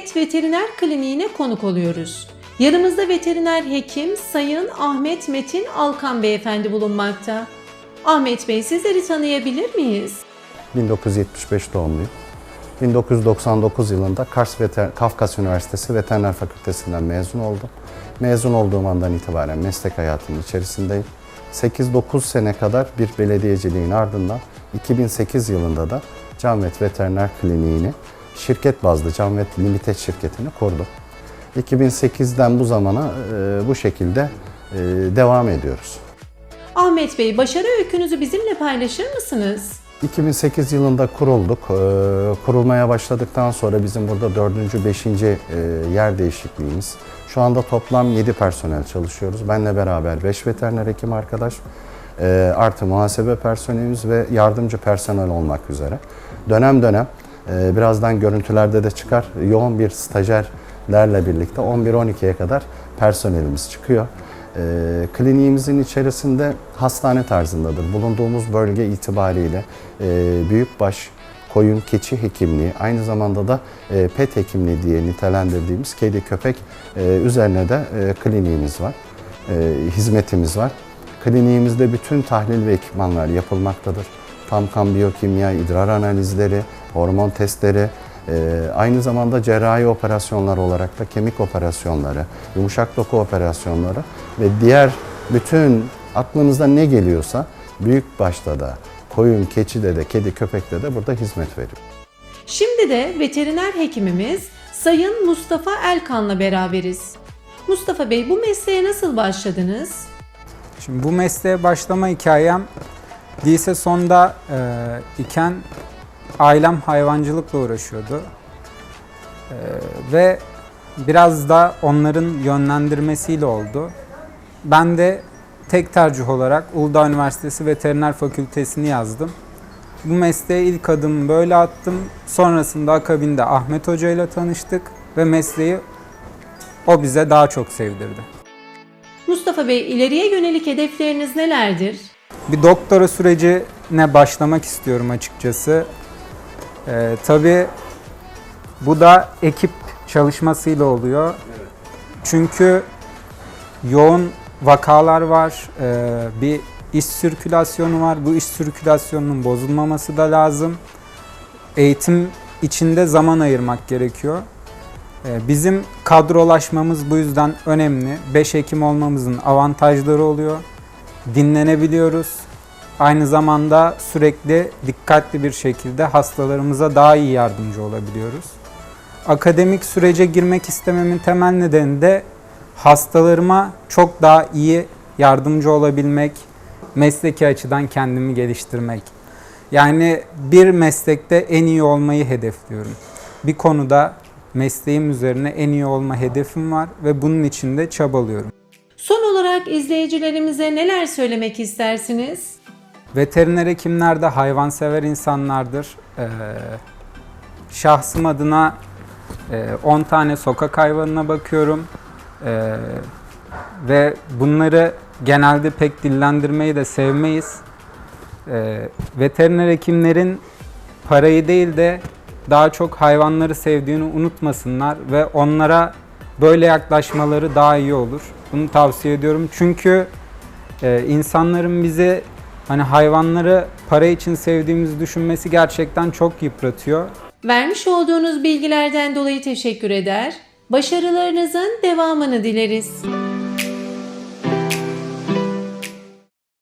Et Veteriner Kliniğine konuk oluyoruz. Yanımızda veteriner hekim Sayın Ahmet Metin Alkan Beyefendi bulunmakta. Ahmet Bey sizleri tanıyabilir miyiz? 1975 doğumluyum. 1999 yılında Kars Veter Kafkas Üniversitesi Veteriner Fakültesinden mezun oldum. Mezun olduğum andan itibaren meslek hayatının içerisindeyim. 8-9 sene kadar bir belediyeciliğin ardından 2008 yılında da Canvet Veteriner Kliniğini şirket bazlı Canvet Limited şirketini kurdum. 2008'den bu zamana e, bu şekilde e, devam ediyoruz. Ahmet Bey başarı öykünüzü bizimle paylaşır mısınız? 2008 yılında kurulduk. Ee, Kurulmaya başladıktan sonra bizim burada 4. 5. yer değişikliğimiz. Şu anda toplam 7 personel çalışıyoruz. Benle beraber 5 veteriner hekim arkadaş, e, artı muhasebe personelimiz ve yardımcı personel olmak üzere. Dönem dönem, e, birazdan görüntülerde de çıkar, yoğun bir stajyerlerle birlikte 11-12'ye kadar personelimiz çıkıyor. E, kliniğimizin içerisinde hastane tarzındadır. Bulunduğumuz bölge itibariyle e, büyükbaş koyun keçi hekimliği, aynı zamanda da e, pet hekimliği diye nitelendirdiğimiz kedi köpek e, üzerine de e, kliniğimiz var, hizmetimiz var. Kliniğimizde bütün tahlil ve ekipmanlar yapılmaktadır. Tam kan biyokimya, idrar analizleri, hormon testleri, ee, aynı zamanda cerrahi operasyonlar olarak da kemik operasyonları, yumuşak doku operasyonları ve diğer bütün aklınıza ne geliyorsa büyük başta da koyun, keçide de, kedi, köpekte de burada hizmet veriyor. Şimdi de veteriner hekimimiz Sayın Mustafa Elkan'la beraberiz. Mustafa Bey bu mesleğe nasıl başladınız? Şimdi bu mesleğe başlama hikayem lise sonda e, iken ailem hayvancılıkla uğraşıyordu. E, ve biraz da onların yönlendirmesiyle oldu. Ben de tek tercih olarak Uludağ Üniversitesi Veteriner Fakültesini yazdım. Bu mesleğe ilk adımı böyle attım. Sonrasında akabinde Ahmet Hoca ile tanıştık ve mesleği o bize daha çok sevdirdi. Mustafa Bey ileriye yönelik hedefleriniz nelerdir? Bir doktora sürecine başlamak istiyorum açıkçası. Ee, tabii bu da ekip çalışmasıyla oluyor. Çünkü yoğun vakalar var, ee, bir iş sirkülasyonu var. Bu iş sirkülasyonunun bozulmaması da lazım. Eğitim içinde zaman ayırmak gerekiyor. Ee, Bizim kadrolaşmamız bu yüzden önemli. 5 Ekim olmamızın avantajları oluyor dinlenebiliyoruz. Aynı zamanda sürekli dikkatli bir şekilde hastalarımıza daha iyi yardımcı olabiliyoruz. Akademik sürece girmek istememin temel nedeni de hastalarıma çok daha iyi yardımcı olabilmek, mesleki açıdan kendimi geliştirmek. Yani bir meslekte en iyi olmayı hedefliyorum. Bir konuda mesleğim üzerine en iyi olma hedefim var ve bunun için de çabalıyorum. Son olarak izleyicilerimize neler söylemek istersiniz? Veteriner hekimler de hayvansever insanlardır. Ee, şahsım adına e, 10 tane sokak hayvanına bakıyorum. Ee, ve bunları genelde pek dillendirmeyi de sevmeyiz. Ee, veteriner hekimlerin parayı değil de daha çok hayvanları sevdiğini unutmasınlar ve onlara böyle yaklaşmaları daha iyi olur. Bunu tavsiye ediyorum. Çünkü e, insanların bizi hani hayvanları para için sevdiğimizi düşünmesi gerçekten çok yıpratıyor. Vermiş olduğunuz bilgilerden dolayı teşekkür eder. Başarılarınızın devamını dileriz.